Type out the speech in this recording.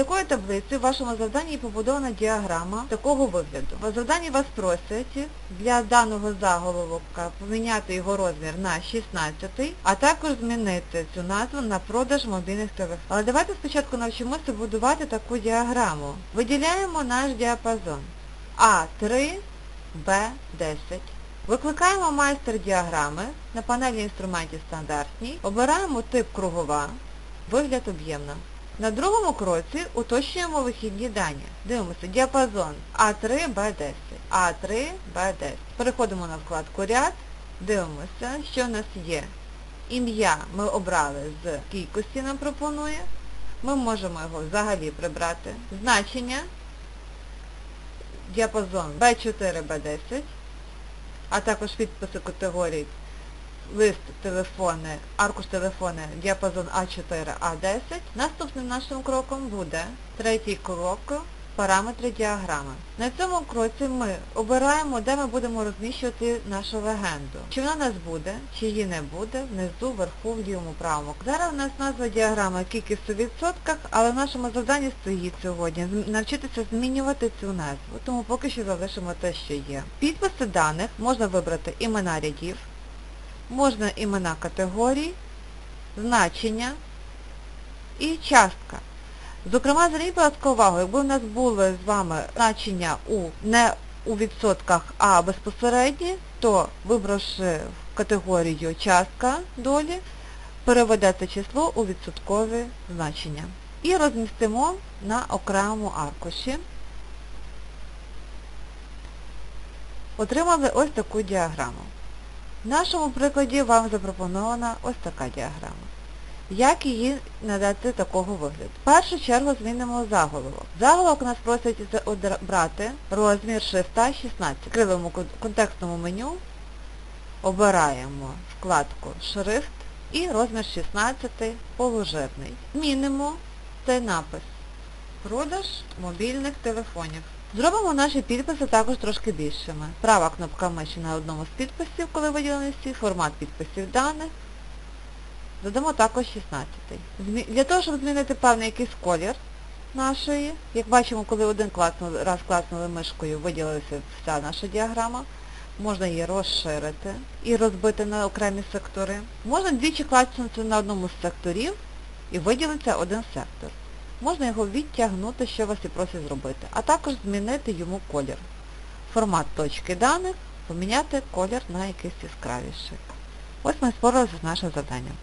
такою таблицею в вашому завданні побудована діаграма такого вигляду. В завданні вас просять для даного заголовка поміняти його розмір на 16, а також змінити цю назву на продаж мобільних телефонів. Але давайте спочатку навчимося будувати таку діаграму. Виділяємо наш діапазон А3, Б10. Викликаємо майстер діаграми на панелі інструментів стандартній, обираємо тип кругова, вигляд об'ємна. На другому кроці уточнюємо вихідні дані. Дивимося діапазон А3, Б10. А3, Б10. Переходимо на вкладку ряд, дивимося, що в нас є. Ім'я ми обрали з кількості нам пропонує. Ми можемо його взагалі прибрати. Значення діапазон B4, B10, а також підписи категорій лист телефони, аркуш телефони, діапазон А4, А10. Наступним нашим кроком буде третій крок параметри діаграми. На цьому кроці ми обираємо, де ми будемо розміщувати нашу легенду. Чи вона у нас буде, чи її не буде, внизу, вверху, в лівому правому. Зараз у нас назва діаграми кількість у відсотках, але в нашому завданні стоїть сьогодні навчитися змінювати цю назву. Тому поки що залишимо те, що є. Підписи даних можна вибрати імена рядів, можна імена категорій, значення і частка. Зокрема, зверніть, будь ласка, увагу, якби у нас були з вами значення у не у відсотках, а безпосередні, то вибравши категорію частка долі, переведете число у відсоткові значення. І розмістимо на окремому аркуші. Отримали ось таку діаграму. В нашому прикладі вам запропонована ось така діаграма. Як її надати такого вигляду? В першу чергу змінимо заголовок. Заголовок нас просять за- обрати розмір шрифта 16. В кривому кон- контекстному меню обираємо вкладку Шрифт і розмір 16 полужирний. Змінимо цей напис. Продаж мобільних телефонів. Зробимо наші підписи також трошки більшими. Права кнопка миші на одному з підписів, коли виділений всі, формат підписів даних. Додамо також 16. Змі- Для того, щоб змінити певний якийсь колір нашої, як бачимо, коли один класнули, раз класнули мишкою, виділилася вся наша діаграма, можна її розширити і розбити на окремі сектори. Можна двічі класнути на одному з секторів і виділиться один сектор. Можна його відтягнути, що вас і просить зробити, а також змінити йому колір. Формат точки даних, поміняти колір на якийсь яскравіший. Ось ми спорилися з нашим завданням.